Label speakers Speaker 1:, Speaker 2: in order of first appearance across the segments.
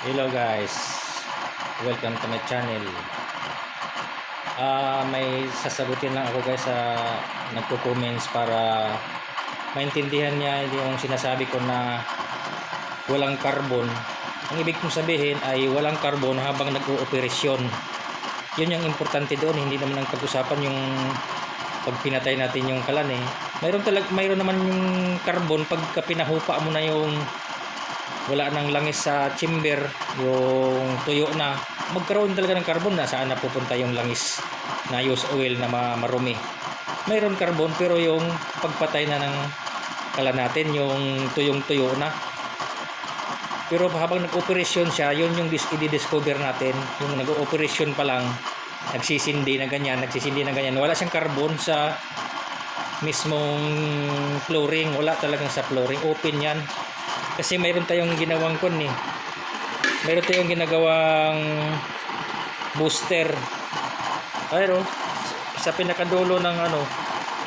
Speaker 1: Hello guys, welcome to my channel. Ah, may sasagutin lang ako guys sa nagko-comments para maintindihan niya yung sinasabi ko na walang carbon. Ang ibig kong sabihin ay walang carbon habang nag-ooperasyon. Yun yung importante doon, hindi naman ang pag-usapan yung pag pinatay natin yung kalan eh. Mayroon talag mayroon naman yung carbon pagka pinahupa mo na yung wala nang langis sa chamber, yung tuyo na, magkaroon talaga ng carbon na saan napupunta yung langis na use oil na ma- marumi. Mayroon carbon pero yung pagpatay na ng kala natin, yung tuyong-tuyo na. Pero habang nag-operasyon siya, yun yung dis- i-discover natin, yung nag-operasyon pa lang, nagsisindi na ganyan, nagsisindi na ganyan. Wala siyang carbon sa mismong flooring, wala talagang sa flooring, open yan kasi mayroon tayong ginawang kon eh. Mayroon tayong ginagawang booster. Ayun oh. Sa pinakadulo ng ano,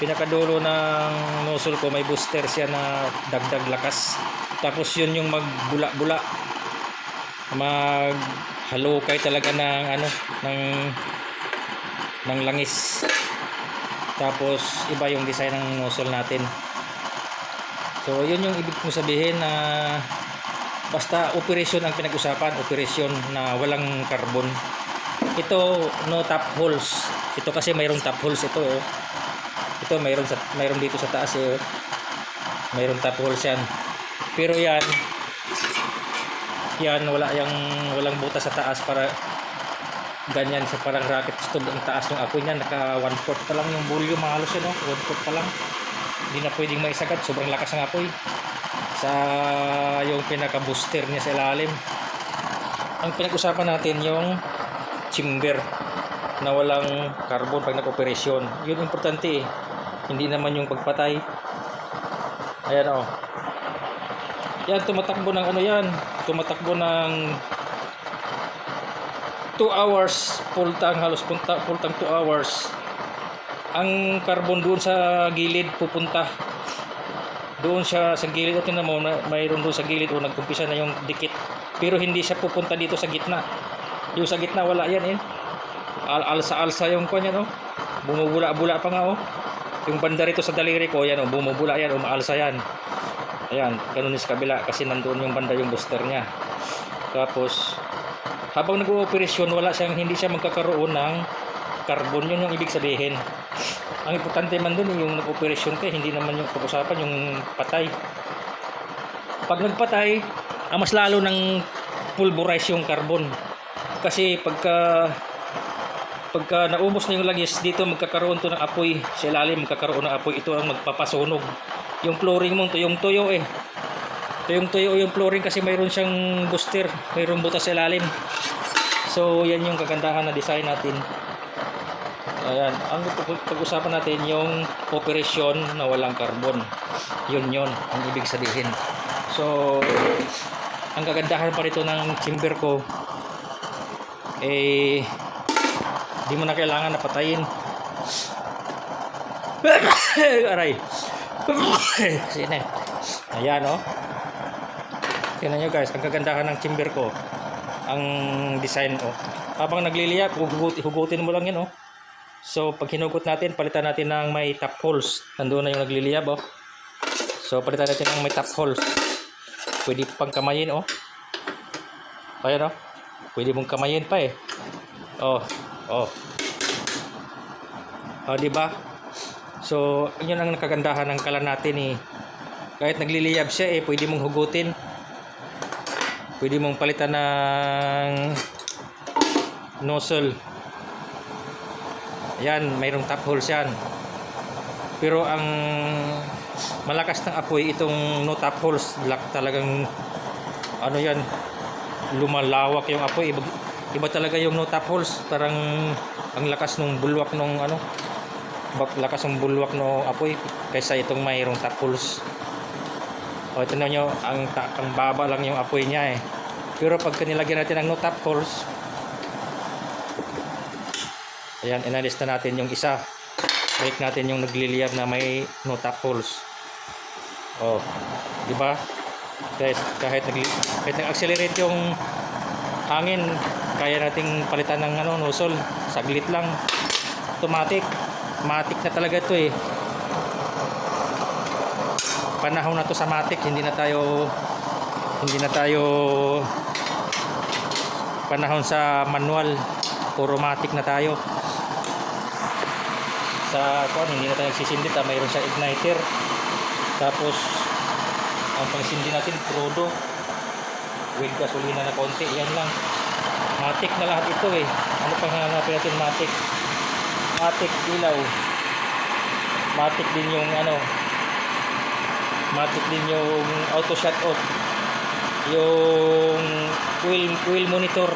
Speaker 1: pinakadulo ng nozzle ko may booster siya na dagdag lakas. Tapos yun yung magbula-bula. Mag halukay talaga ng ano, ng ng langis. Tapos iba yung design ng nozzle natin. So, yun yung ibig kong sabihin na basta operasyon ang pinag-usapan, operasyon na walang carbon. Ito no top holes. Ito kasi mayroong top holes ito oh. Ito mayroon sa mayroon dito sa taas eh. oh. Mayroong top holes yan. Pero yan yan wala yang walang butas sa taas para ganyan sa parang rocket stove ang taas ng apoy niya naka 1 foot pa lang yung volume halos yun oh. 1 foot pa lang hindi na pwedeng maisagat. Sobrang lakas ng apoy sa yung pinaka booster niya sa ilalim. Ang pinag-usapan natin yung chamber na walang carbon pag nag-operasyon. Yun importante eh. Hindi naman yung pagpatay. Ayan o yan tumatakbo ng ano yan? Tumatakbo ng 2 hours full tang halos full tang 2 hours ang carbon doon sa gilid pupunta doon siya sa gilid. O tingnan mo mayroon doon sa gilid o nagkumpisa na yung dikit. Pero hindi siya pupunta dito sa gitna. Yung sa gitna wala yan eh. Al alsa-alsa yung kanya no bumubula-bula pa nga oh. Yung banda rito sa daliri ko yan oh bumubula yan umaalsa yan. Ayan ganun sa kabila kasi nandoon yung banda yung booster niya. Tapos habang nag-ooperasyon wala siyang hindi siya magkakaroon ng carbon yun yung ibig sabihin. Ang importante man dun yung nag-operasyon ka hindi naman yung pag-usapan yung patay. Pag nagpatay ang mas lalo ng pulverize yung carbon. Kasi pagka pagka naubos na yung langis dito magkakaroon to ng apoy. Sa ilalim magkakaroon ng apoy. Ito ang magpapasunog. Yung flooring mo tuyong tuyo eh. Tuyong tuyo yung flooring kasi mayroon siyang booster. Mayroong butas sa ilalim. So yan yung kagandahan na design natin Ayan, ang pag-usapan natin yung operasyon na walang carbon. Yun yun, ang ibig sabihin. So, ang kagandahan pa rito ng chamber ko, eh, di mo na kailangan na patayin. Aray. Sine. Ayan, oh. Tingnan nyo guys, ang kagandahan ng chamber ko, ang design, oh. Habang nagliliyap, hugut hugutin mo lang yan, oh. So, pag hinugot natin, palitan natin ng may top holes. Nandoon na yung nagliliyab, oh. So, palitan natin ng may top holes. Pwede pang kamayin, oh. Ayan, oh. Pwede mong kamayin pa, eh. Oh, oh. Oh, di ba? So, yun ang nakagandahan ng kalan natin, eh. Kahit nagliliyab siya, eh, pwede mong hugutin. Pwede mong palitan ng nozzle. Yan, mayroong top holes yan. Pero ang malakas ng apoy itong no top holes, black talagang ano yan, lumalawak yung apoy. Iba, iba talaga yung no top holes, parang ang lakas ng bulwak ng ano, lakas ng bulwak no apoy kaysa itong mayroong top holes. O ito na nyo, ang, ang baba lang yung apoy niya eh. Pero pag nilagyan natin ng no top holes, Ayan, inalis na natin yung isa. Balik natin yung nagliliyab na may no top holes. Oh, di ba? Guys, kahit nag kahit nag-accelerate yung hangin kaya nating palitan ng ano nozzle. Saglit lang. Automatic. Matic na talaga ito eh. Panahon na to sa matic. Hindi na tayo hindi na tayo panahon sa manual. Puro matic na tayo sa kuan hindi na tayo nagsisindi ta mayroon siya igniter. Tapos ang pangsindi natin crudo with gasolina na konti yan lang. Matic na lahat ito eh. Ano pang hanapin natin matic matic ilaw. Matic din yung ano matic din yung auto shut off. Yung oil, oil monitor.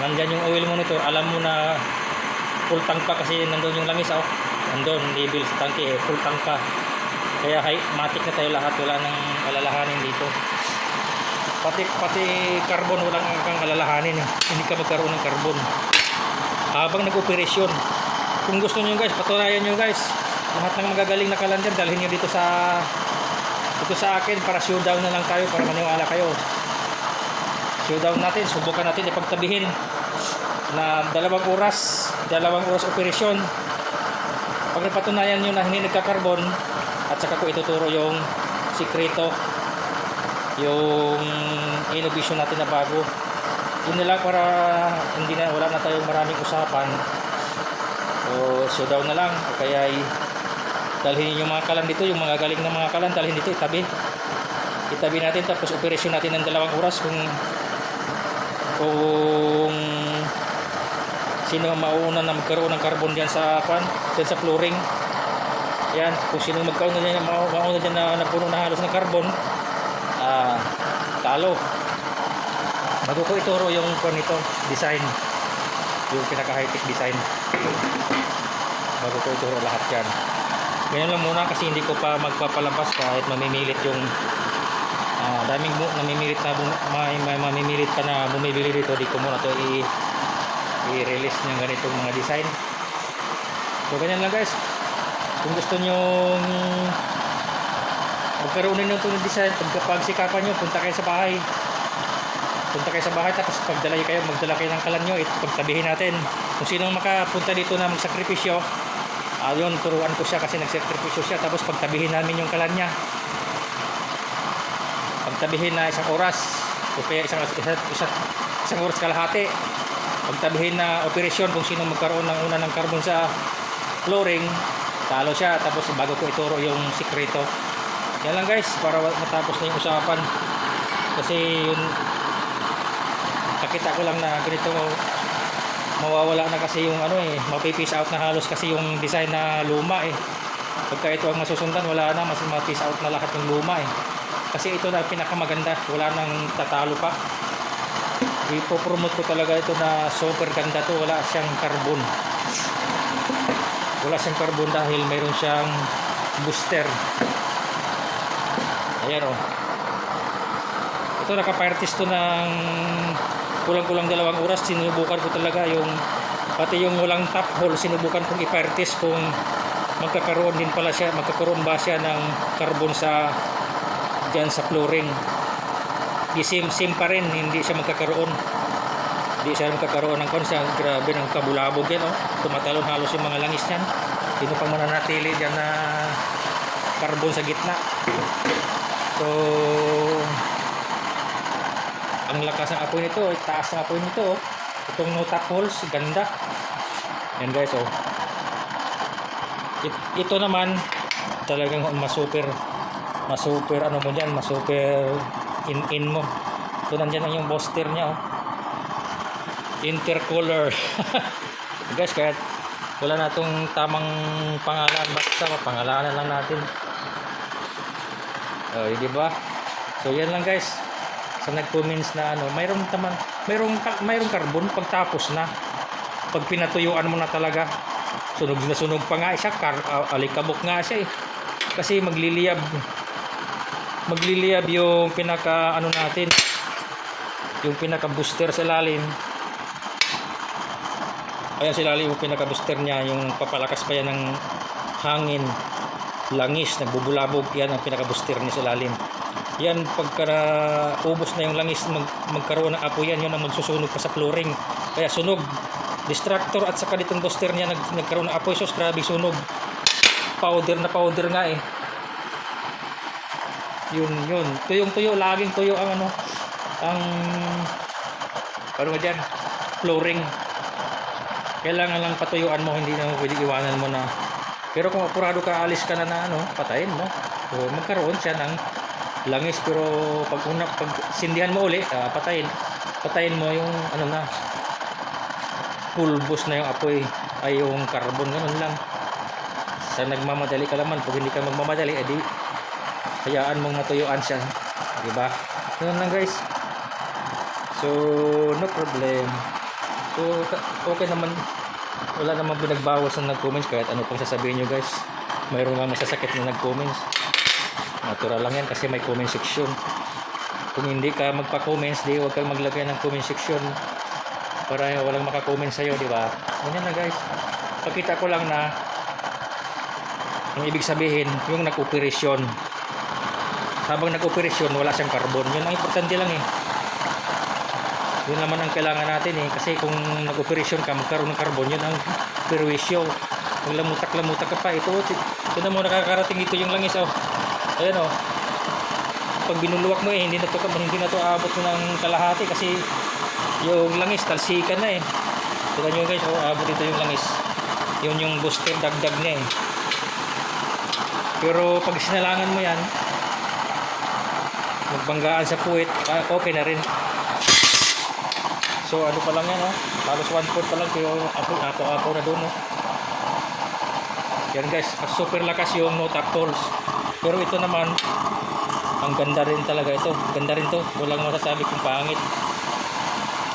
Speaker 1: Nandyan yung oil monitor. Alam mo na full tank pa kasi nandun yung langis oh. nandun label sa tanke eh, full tank pa. Kaya high, matic na tayo lahat. Wala nang alalahanin dito. Pati pati carbon walang kang alalahanin eh. hindi ka magkaroon ng carbon. Habang nag-operasyon. Kung gusto niyo guys patunayan niyo guys. Lahat ng magagaling na kalandar dalhin niyo dito sa dito sa akin para showdown na lang tayo para maniwala kayo. Showdown natin subukan natin ipagtabihin na dalawang oras dalawang oras operasyon. Pag napatunayan nyo na hindi nagkakarbon at saka ko ituturo yung sikreto yung innovation natin na bago. Yun na lang para hindi na wala na tayong maraming usapan. O showdown na lang. O kaya ay dalhin yung mga kalan dito yung mga galing ng mga kalan dalhin dito itabi. Itabi natin tapos operasyon natin ng dalawang oras kung kung sino ang mauna na magkaroon ng carbon diyan sa kwan diyan sa flooring. Yan kung sino magkaroon na diyan mau- mauna diyan na napuno na halos ng carbon ah talo. Bago ko ituro yung kwan nito design. Yung pinaka high tech design. Bago ko ituro lahat yan. Ganyan lang muna kasi hindi ko pa magpapalampas kahit mamimilit yung Ah, daming namimilit na may, may mamimilit pa na bumibili dito. Di ko muna to i i-release ng ganitong mga design. So ganyan lang guys. Kung gusto nyo magkaroon ninyo itong design pag pagsikapan nyo punta kayo sa bahay. Punta kayo sa bahay tapos pagdala kayo magdala kayo ng kalan nyo ito pagtabihin natin. Kung sino makapunta dito na magsakripisyo ah yun turuan ko siya kasi nagsakripisyo siya tapos pagtabihin namin yung kalan niya. Pagtabihin na isang oras o kaya isang, isang, isang, isang oras kalahati pagtabihin na operasyon kung sino magkaroon ng una ng carbon sa flooring talo siya tapos bago ko ituro yung sikreto. Yan lang guys para matapos na yung usapan. Kasi yun nakita ko lang na ganito mawawala na kasi yung ano eh mapipis out na halos kasi yung design na luma eh. Pagka ito ang masusundan wala na mas mapis out na lahat ng luma eh. Kasi ito na pinakamaganda wala nang tatalo pa ipopromote ko talaga ito na super ganda to. Wala siyang carbon. Wala siyang carbon dahil mayroon siyang booster. Ayan o ito nakapartis to ng kulang-kulang dalawang oras. Sinubukan ko talaga yung pati yung walang top hole sinubukan kong ipartis kung magkakaroon din pala siya magkakaroon ba siya ng carbon sa dyan sa flooring same pa rin hindi siya magkakaroon. Hindi siya magkakaroon ng konsa. Grabe ng kabulabog yan oh. tumatalon halos yung mga langis niyan. Sino pang mananatili dyan na carbon sa gitna? So ang lakas ng apoy nito taas ng apoy nito oh. itong no top holes ganda. Yan guys oh. It- ito naman talagang masuper masuper ano mo dyan masuper in in mo. So nandyan lang yung booster niya oh. intercolor guys kahit wala na itong tamang pangalan. Basta mapangalanan lang natin. Oh, di ba? So yan lang guys. Sa nag-comments na ano mayroong taman mayroong mayroong carbon pagtapos na. Pag pinatuyuan mo na talaga. Sunog na sunog pa nga siya. Kar, ah, alikabok nga siya eh. Kasi magliliyab magliliyab yung pinaka ano natin yung pinaka booster sa lalim ayan sa lalim yung pinaka booster niya yung papalakas pa yan ng hangin. Langis nagbubulabog. Yan ang pinaka booster niya sa lalim yan pagka ubos na yung langis mag, magkaroon ng apoy yan yun ang magsusunog pa sa flooring. Kaya sunog. Distractor at saka ditong booster niya nag, nagkaroon ng apoy. So grabe sunog. Powder na powder nga eh yun yun. Tuyong tuyo laging tuyo ang ano ang ano nga dyan? Flooring. Kailangan lang patuyuan mo hindi na pwede iwanan mo na. Pero kung apurado ka alis ka na na ano patayin mo. So magkaroon siya ng langis. Pero pag una pag sindihan mo uli ah, patayin. Patayin mo yung ano na pulbos na yung apoy. Ay yung carbon ganun lang. Sa nagmamadali ka naman pag hindi ka magmamadali edi hayaan mong matuyuan siya di ba? Ganun lang guys. So no problem. So ka- okay naman. Wala namang pinagbawas na nag-comments kahit ano pang sasabihin nyo guys. Mayroon lang masasakit na nag-comments. Natural lang yan kasi may comment section. Kung hindi ka magpa-comments di huwag kang maglagay ng comment section. Para walang maka-comment sa'yo di ba? Ganyan na guys. Pakita ko lang na ang ibig sabihin yung nag-operasyon habang nag-operasyon wala siyang carbon. Yun ang importante lang eh. Yun naman ang kailangan natin eh. Kasi kung nag-operasyon ka magkaroon ng carbon yun ang perwisyo. Kung lamutak-lamutak ka pa. Ito ito mo nakakarating dito yung langis oh. Ayan oh. Pag binuluwak mo eh hindi na to hindi na to aabot ng kalahati kasi yung langis talsikan na eh. Tignan nyo guys oh aabot dito yung langis. Yun yung booster dagdag niya eh. Pero pag sinalangan mo yan magbanggaan sa puwit. Ah, okay na rin. So ano pa lang yan oh. Halos 1 foot pa lang. Yung apo apo apo na doon oh. Yan guys. Super lakas yung no tap tools pero ito naman ang ganda rin talaga ito. Ganda rin to. Walang masasabi kung pangit.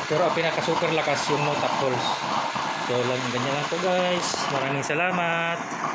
Speaker 1: Pero ang pinaka super lakas yung no tap tools so lang ganyan lang to guys. Maraming salamat